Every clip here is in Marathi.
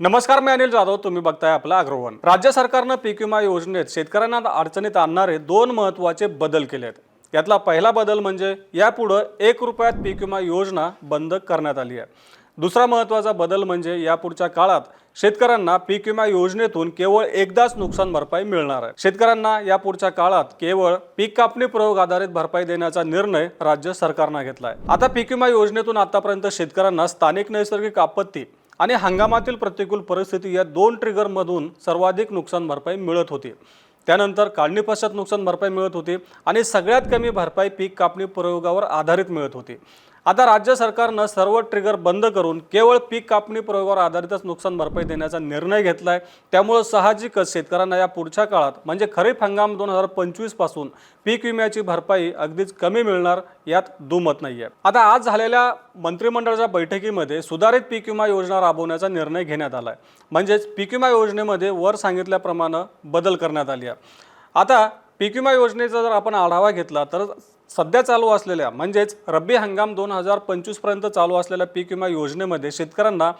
नमस्कार मी अनिल जाधव. तुम्ही बघताय आपला अग्रवन. राज्य सरकारनं पीक विमा योजनेत शेतकऱ्यांना अडचणीत आणणारे दोन महत्त्वाचे बदल केले आहेत यातला पहिला बदल म्हणजे यापुढं एक रुपयात पीक विमा योजना बंद करण्यात आली आहे. दुसरा महत्त्वाचा बदल म्हणजे यापुढच्या काळात शेतकऱ्यांना पीक विमा योजनेतून केवळ एकदाच नुकसान भरपाई मिळणार आहे. शेतकऱ्यांना यापुढच्या काळात केवळ पीक कापणी प्रयोग आधारित भरपाई देण्याचा निर्णय राज्य सरकारनं घेतला आहे आता पीक विमा योजनेतून आतापर्यंत शेतकऱ्यांना स्थानिक नैसर्गिक आपत्ती आणि हंगामातील प्रतिकूल परिस्थिती या दोन ट्रिगरमधून सर्वाधिक नुकसान भरपाई मिळत होती. त्यानंतर काढणी पश्चात नुकसान भरपाई मिळत होती आणि सगळ्यात कमी भरपाई पीक कापणी प्रयोगावर आधारित मिळत होती. आता राज्य सरकारनं सर्व ट्रिगर बंद करून केवळ पीक कापणी प्रयोगावर आधारितच नुकसान भरपाई देण्याचा निर्णय घेतला आहे त्यामुळं साहजिकच शेतकऱ्यांना या पुढच्या काळात म्हणजे खरीप हंगाम दोन हजार पंचवीसपासून पीक विम्याची भरपाई अगदीच कमी मिळणार यात दुमत नाही आहे आता आज झालेल्या मंत्रिमंडळाच्या बैठकीमध्ये सुधारित पीक विमा योजना राबवण्याचा निर्णय घेण्यात आला आहे म्हणजेच पीक विमा योजनेमध्ये वर सांगितल्याप्रमाणे बदल करण्यात आली आहे. आता पीक विमा योजनेचा जर आपण आढावा घेतला तर सध्या चालू असलेल्या म्हणजेच रब्बी हंगाम दोन हजार पंचवीसपर्यंत चालू असलेल्या पीक विमा योजनेमध्ये शेतकऱ्यांना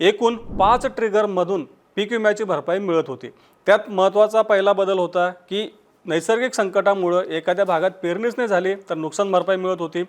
एकूण पाच ट्रिगरमधून पीक विम्याची भरपाई मिळत होती. त्यात महत्त्वाचा पहिला बदल होता की नैसर्गिक संकटामुळं एखाद्या भागात पेरणीच नाही झाली तर नुकसान भरपाई मिळत होती.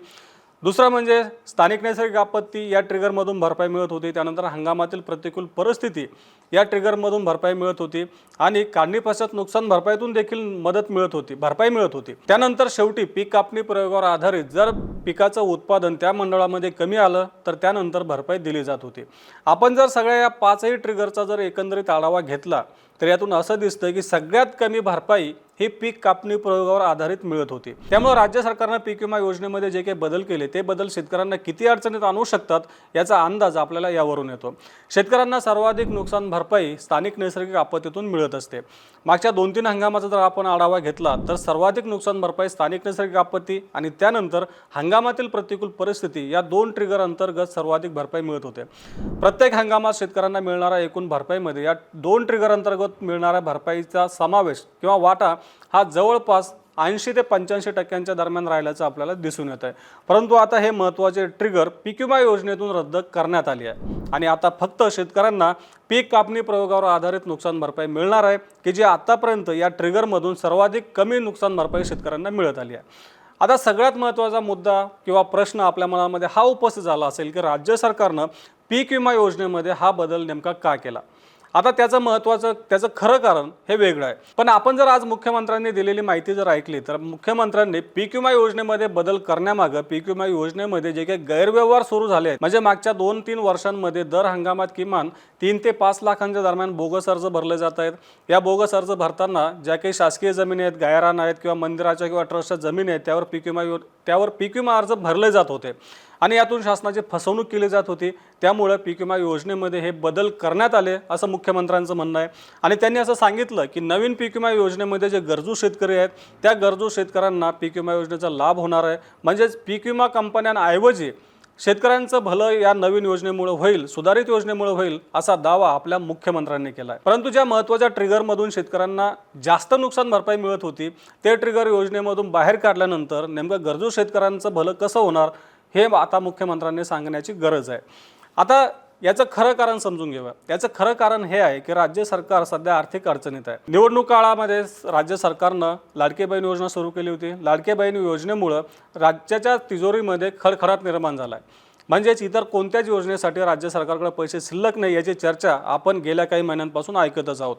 दुसरं म्हणजे स्थानिक नैसर्गिक आपत्ती या ट्रिगरमधून भरपाई मिळत होती. त्यानंतर हंगामातील प्रतिकूल परिस्थिती या ट्रिगरमधून भरपाई मिळत होती आणि काढणी पश्चात नुकसान भरपाईतून देखील मदत मिळत होती भरपाई मिळत होती. त्यानंतर शेवटी पीक कापणी प्रयोगावर आधारित जर पिकाचं उत्पादन त्या मंडळामध्ये कमी आलं तर त्यानंतर भरपाई दिली जात होती. आपण जर सगळ्या या पाचही ट्रिगरचा जर एकंदरीत आढावा घेतला तर यातून असं दिसतं की सगळ्यात कमी भरपाई ही पीक कापणी प्रयोगावर आधारित मिळत होती. त्यामुळे राज्य सरकारनं पीक विमा योजनेमध्ये जे काही बदल केले ते बदल शेतकऱ्यांना किती अडचणीत आणू शकतात याचा अंदाज आपल्याला यावरून येतो. शेतकऱ्यांना सर्वाधिक नुकसान भरपाई स्थानिक नैसर्गिक आपत्तीतून मिळत असते. मागच्या दोन तीन हंगामाचा जर आपण आढावा घेतला तर सर्वाधिक नुकसान भरपाई स्थानिक नैसर्गिक आपत्ती आणि त्यानंतर हंगामातील प्रतिकूल परिस्थिती या दोन ट्रिगर अंतर्गत सर्वाधिक भरपाई मिळत होते. प्रत्येक हंगामात शेतकऱ्यांना मिळणाऱ्या एकूण भरपाईमध्ये या दोन ट्रिगर अंतर्गत मिळणाऱ्या भरपाईचा समावेश किंवा वाटा हा जवळपास ऐंशी ते पंच्याऐंशी टक्क्यांच्या दरम्यान राहिल्याचं आपल्याला दिसून येत आहे परंतु आता हे महत्त्वाचे ट्रिगर पीक विमा योजनेतून रद्द करण्यात आली आहे. आणि आता फक्त शेतकऱ्यांना पीक कापणी प्रयोगावर आधारित नुकसान भरपाई मिळणार आहे की जी आतापर्यंत या ट्रिगरमधून सर्वाधिक कमी नुकसान भरपाई शेतकऱ्यांना मिळत आली आहे. आता सगळ्यात महत्त्वाचा मुद्दा किंवा प्रश्न आपल्या मनामध्ये हा उपस्थित झाला असेल की राज्य सरकारनं पीक विमा योजनेमध्ये हा बदल नेमका का केला? आता त्याचं महत्त्वाचं त्याचं खरं कारण हे वेगळं आहे. पण आपण जर आज मुख्यमंत्र्यांनी दिलेली माहिती जर ऐकली तर मुख्यमंत्र्यांनी पीक विमा योजनेमध्ये बदल करण्यामागं पीक विमा योजनेमध्ये जे काही गैरव्यवहार सुरू झाले आहेत म्हणजे मागच्या दोन तीन वर्षांमध्ये दर हंगामात किमान तीन ते पाच लाखांच्या दरम्यान बोगस अर्ज भरले जात आहेत. या बोगस अर्ज भरताना ज्या काही शासकीय जमिनी आहेत गायरान आहेत किंवा मंदिराच्या किंवा ट्रस्टच्या जमिनी आहेत त्यावर पीक विमा यो त्यावर पीक विमा अर्ज भरले जात होते. आणि यातून शासनाची फसवणूक केली जात होती. त्यामुळं पीक विमा योजनेमध्ये हे बदल करण्यात आले असं मुख्यमंत्र्यांचं म्हणणं आहे. आणि त्यांनी असं सांगितलं की नवीन पीक विमा योजनेमध्ये जे गरजू शेतकरी आहेत त्या गरजू शेतकऱ्यांना पीक विमा योजनेचा लाभ होणार आहे. म्हणजेच पीक विमा कंपन्यांऐवजी शेतकऱ्यांचं भलं या नवीन योजनेमुळे होईल सुधारित योजनेमुळे होईल असा दावा आपल्या मुख्यमंत्र्यांनी केला आहे. परंतु ज्या महत्त्वाच्या ट्रिगरमधून शेतकऱ्यांना जास्त नुकसान भरपाई मिळत होती ते ट्रिगर योजनेमधून बाहेर काढल्यानंतर नेमकं गरजू शेतकऱ्यांचं भलं कसं होणार हे आता मुख्यमंत्र्यांनी सांगण्याची गरज आहे. आता याचं खरं कारण समजून घेऊया. याचं खरं कारण हे आहे की राज्य सरकार सध्या आर्थिक अडचणीत आहे. निवडणूक काळामध्ये राज्य सरकारनं लाडके बहीण योजना सुरू केली होती. लाडके बहीण योजनेमुळं राज्याच्या तिजोरीमध्ये खळखळाट निर्माण झाला आहे म्हणजेच इतर कोणत्याच योजनेसाठी राज्य सरकारकडे पैसे शिल्लक नाही याची चर्चा आपण गेल्या काही महिन्यांपासून ऐकतच आहोत.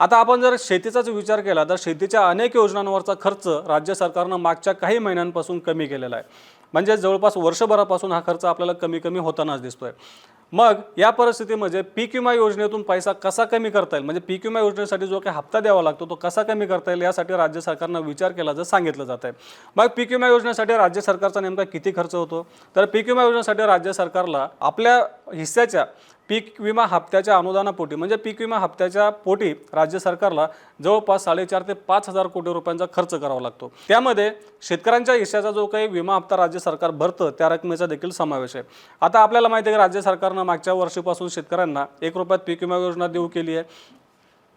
आता आपण जर शेतीचाच विचार केला तर शेतीच्या अनेक योजनांवरचा खर्च राज्य सरकारनं मागच्या काही महिन्यांपासून कमी केलेला आहे. म्हणजे जवळपास वर्षभरापासून हा खर्च आपल्याला कमी कमी होतानाच दिसतोय. मग या परिस्थितीमध्ये पीक विमा योजनेतून पैसा कसा कमी करता येईल? म्हणजे पीक विमा योजनेसाठी जो काही हप्ता द्यावा लागतो तो कसा कमी करता येईल यासाठी राज्य सरकारनं विचार केला जर सांगितलं जात आहे. मग पीक विमा योजनेसाठी राज्य सरकारचा नेमका किती खर्च होतो? तर पीक विमा योजनेसाठी राज्य सरकारला आपल्या हिस्स्याच्या पीक विमा हप्त्याच्या अनुदानापोटी म्हणजे पीक विमा हप्त्याच्या पोटी राज्य सरकारला जवळपास साडेचार ते पाच हजार कोटी रुपयांचा खर्च करावा लागतो. त्यामध्ये शेतकऱ्यांच्या हिश्श्याचा जो काही विमा हप्ता राज्य सरकार भरतं त्या रकमेचा देखील समावेश आहे. आता आपल्याला माहिती आहे की राज्य सरकारनं मागच्या वर्षीपासून शेतकऱ्यांना एक रुपयात पीक विमा योजना देऊ केली आहे.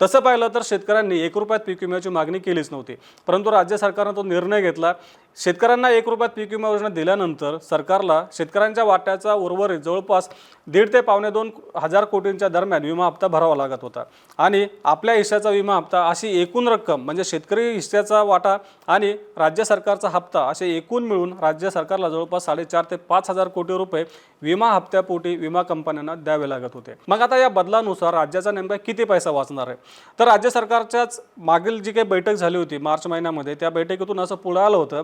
तसं पाहिलं तर शेतकऱ्यांनी एक रुपयात पीक विम्याची मागणी केलीच नव्हती. परंतु राज्य सरकारनं तो निर्णय घेतला. शेतकऱ्यांना एक रुपयात पीक विमा योजना दिल्यानंतर सरकारला शेतकऱ्यांच्या वाट्याचा उर्वरित जवळपास दीड ते पावणे दोन हजार कोटींच्या दरम्यान विमा हप्ता भरावा लागत होता. आणि आपल्या हिश्श्याचा विमा हप्ता अशी एकूण रक्कम म्हणजे शेतकरी हिश्श्याचा वाटा आणि राज्य सरकारचा हप्ता असे एकूण मिळून राज्य सरकारला जवळपास साडेचार ते पाच हजार कोटी रुपये विमा हप्त्यापोटी विमा कंपन्यांना द्यावे लागत होते. मग आता या बदलानुसार राज्याचा नेमका किती पैसा वाचणार आहे? तर राज्य सरकारच्याच मागील जी काही बैठक झाली होती मार्च महिन्यामध्ये त्या बैठकीतून असं पुढं आलं होतं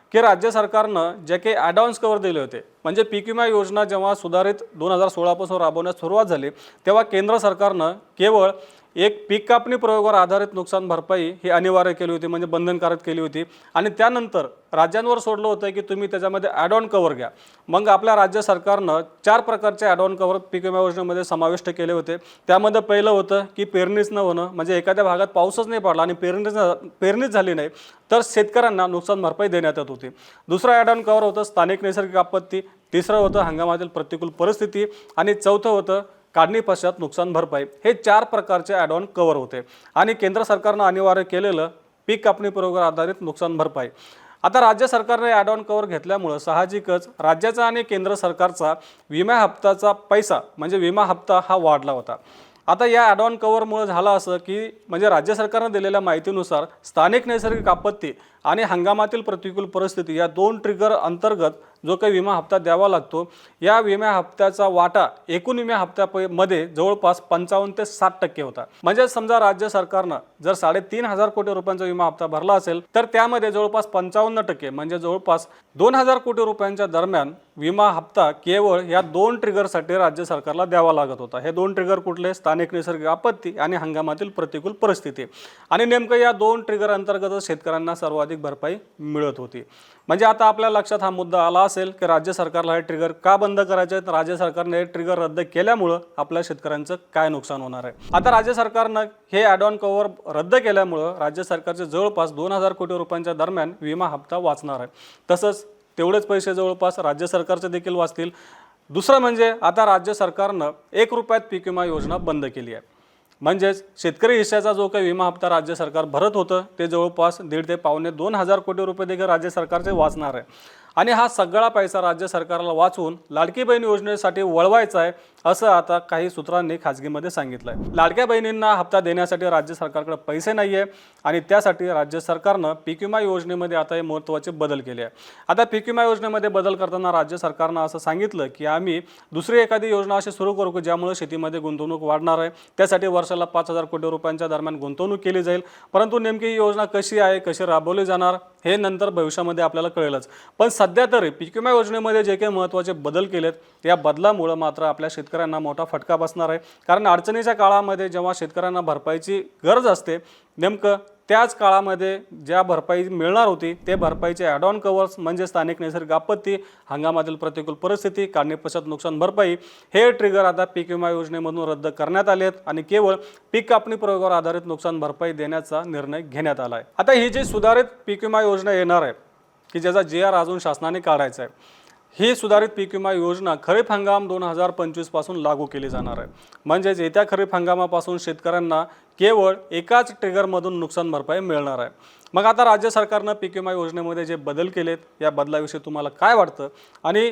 की राज्य सरकारनं जे काही ॲडव्हान्स कवर दिले होते म्हणजे पीक विमा योजना जेव्हा सुधारित दोन हजार सोळापासून राबवण्यास सुरुवात झाली तेव्हा केंद्र सरकारनं केवळ एक पीक कापणी प्रयोगावर आधारित नुकसान भरपाई ही अनिवार्य केली होती म्हणजे बंधनकारक केली होती. आणि त्यानंतर राज्यांवर सोडलं होतं की तुम्ही त्याच्यामध्ये ॲड ऑन कवर घ्या. मग आपल्या राज्य सरकारनं चार प्रकारचे ॲड ऑन कवर पीक विमा योजनेमध्ये समाविष्ट केले होते. त्यामध्ये पहिलं होतं की पेरणीच न होणं म्हणजे एखाद्या भागात पाऊसच नाही पडला आणि पेरणीच पेरणीच झाली नाही तर शेतकऱ्यांना नुकसान भरपाई देण्यात येत होती. दुसरं ॲड ऑन कवर होतं स्थानिक नैसर्गिक आपत्ती. तिसरं होतं हंगामातील प्रतिकूल परिस्थिती. आणि चौथं होतं काढणी पश्चात नुकसान भरपाई. हे चार प्रकारचे ॲड ऑन कवर होते. आणि केंद्र सरकारनं अनिवार्य केलेलं पीक कापणी प्रयोगावर आधारित नुकसान भरपाई. आता राज्य सरकारने ॲड ऑन कवर घेतल्यामुळं साहजिकच राज्याचा आणि केंद्र सरकारचा विमा हप्त्याचा पैसा म्हणजे विमा हप्ता हा वाढला होता. आता या ॲड ऑन कवरमुळे झालं असं की म्हणजे राज्य सरकारनं दिलेल्या माहितीनुसार स्थानिक नैसर्गिक आपत्ती आणि हंगामातील प्रतिकूल परिस्थिती या दोन ट्रिगर अंतर्गत जो काही विमा हप्ता द्यावा लागतो या विमा हप्त्याचा वाटा एकूण विमा हप्त्यामध्ये जवळपास पंचावन्न ते साठ टक्के होता. म्हणजे समजा राज्य सरकारनं जर साडेतीन हजार कोटी रुपयांचा विमा हप्ता भरला असेल तर त्यामध्ये जवळपास पंचावन्न टक्के म्हणजे जवळपास दोन हजार कोटी रुपयांच्या दरम्यान विमा हप्ता केवळ या दोन ट्रिगरसाठी राज्य सरकारला द्यावा लागत होता. हे दोन ट्रिगर कुठले? स्थानिक नैसर्गिक आपत्ती आणि हंगामातील प्रतिकूल परिस्थिती. आणि नेमकं या दोन ट्रिगर अंतर्गतच शेतकऱ्यांना सर्वाधिक भरपाई मिळत होती. म्हणजे आता आपल्या लक्षात हा मुद्दा आला असेल की राज्य सरकारला हे ट्रिगर का बंद करायचे आहेत? राज्य सरकारने हे ट्रिगर रद्द केल्यामुळं आपल्या शेतकऱ्यांचं काय नुकसान होणार आहे? आता राज्य सरकारनं हे ॲड ऑन कव्हर रद्द केल्यामुळं राज्य सरकारचे जवळपास दोन हजार कोटी रुपयांच्या दरम्यान विमा हप्ता वाचणार आहे. तसंच तेवढेच पैसे जवळपास राज्य सरकारचे देखील वाचतील. दुसरं म्हणजे आता राज्य सरकारनं एक रुपयात पीक विमा योजना बंद केली आहे. म्हणजेच शेतकरी हिश्श्याचा जो काही विमा हप्ता राज्य सरकार भरत होतं ते जवळपास दीड ते पावणे दोन हजार कोटी रुपये देखील राज्य सरकारचे वाचणार आहे. आणि हा सगळा पैसा राज्य सरकारला वाचवून लाडकी बहीण योजनेसाठी वळवायचा आहे असं आता काही सूत्रांनी खाजगीमध्ये सांगितलं आहे लाडक्या बहिणींना हप्ता देण्यासाठी राज्य सरकारकडे पैसे नाही आहे आणि त्यासाठी राज्य सरकारनं पीक विमा योजनेमध्ये आता हे महत्त्वाचे बदल केले आहे आता पीक विमा योजनेमध्ये बदल करताना राज्य सरकारनं असं सांगितलं की आम्ही दुसरी एखादी योजना अशी सुरू करू की ज्यामुळे शेतीमध्ये गुंतवणूक वाढणार आहे. त्यासाठी वर्षाला पाच हजार कोटी रुपयांच्या दरम्यान गुंतवणूक केली जाईल. परंतु नेमकी ही योजना कशी आहे कशी राबवली जाणार हे नंतर भविष्यामध्ये आपल्याला कळेलच. पण सध्या तरी पीक विमा योजनेमध्ये जे काही महत्त्वाचे बदल केलेत या बदलामुळं मात्र आपल्या शेतकऱ्यांना मोठा फटका बसणार आहे. कारण अडचणीच्या काळामध्ये जेव्हा शेतकऱ्यांना भरपाईची गरज असते नेमकं त्याच काळामध्ये ज्या भरपाई मिळणार होती ते भरपाईचे ॲडॉन कवर्स म्हणजे स्थानिक नैसर्गिक आपत्ती हंगामातील प्रतिकूल परिस्थिती काढणीपश्चात नुकसान भरपाई हे ट्रिगर आता पीक विमा योजनेमधून रद्द करण्यात आले आहेत आणि केवळ पीक कापणी प्रयोगावर आधारित नुकसान भरपाई देण्याचा निर्णय घेण्यात आला आहे आता ही जी सुधारित पीक विमा योजना येणार आहे की ज्याचा जे आर अजून शासनाने काढायचा आहे ही सुधारित पीक विमा योजना खरीप हंगाम दोन हजार पंचवीसपासून लागू केली जाणार आहे. म्हणजेच येत्या खरीप हंगामापासून शेतकऱ्यांना केवळ एकाच ट्रिगरमधून नुकसान भरपाई मिळणार आहे. मग आता राज्य सरकारनं पीक विमा योजनेमध्ये जे बदल केलेत या बदलाविषयी तुम्हाला काय वाटतं? आणि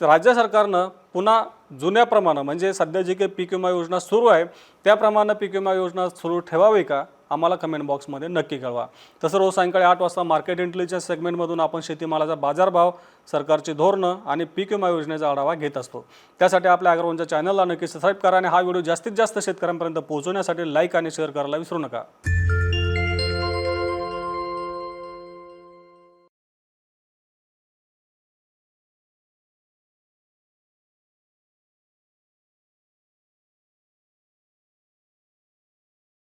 राज्य सरकारनं पुन्हा जुन्याप्रमाणे म्हणजे सध्या जी काही पीक विमा योजना सुरू आहे त्याप्रमाणे पीक विमा योजना सुरू ठेवावी का? आम्हाला कमेंट बॉक्समध्ये नक्की कळवा. तसं रोज सायंकाळी आठ वाजता मार्केट इंटेलिजन्स सेगमेंटमधून आपण शेतीमालाचा बाजारभाव सरकारची धोरणं आणि पीक विमा योजनेचा आढावा घेत असतो. त्यासाठी आपल्या अग्रवांच्या चॅनलला नक्की सबस्क्राईब करा आणि हा व्हिडिओ जास्तीत जास्त शेतकऱ्यांपर्यंत पोहोचवण्यासाठी लाईक आणि शेअर करायला विसरू नका.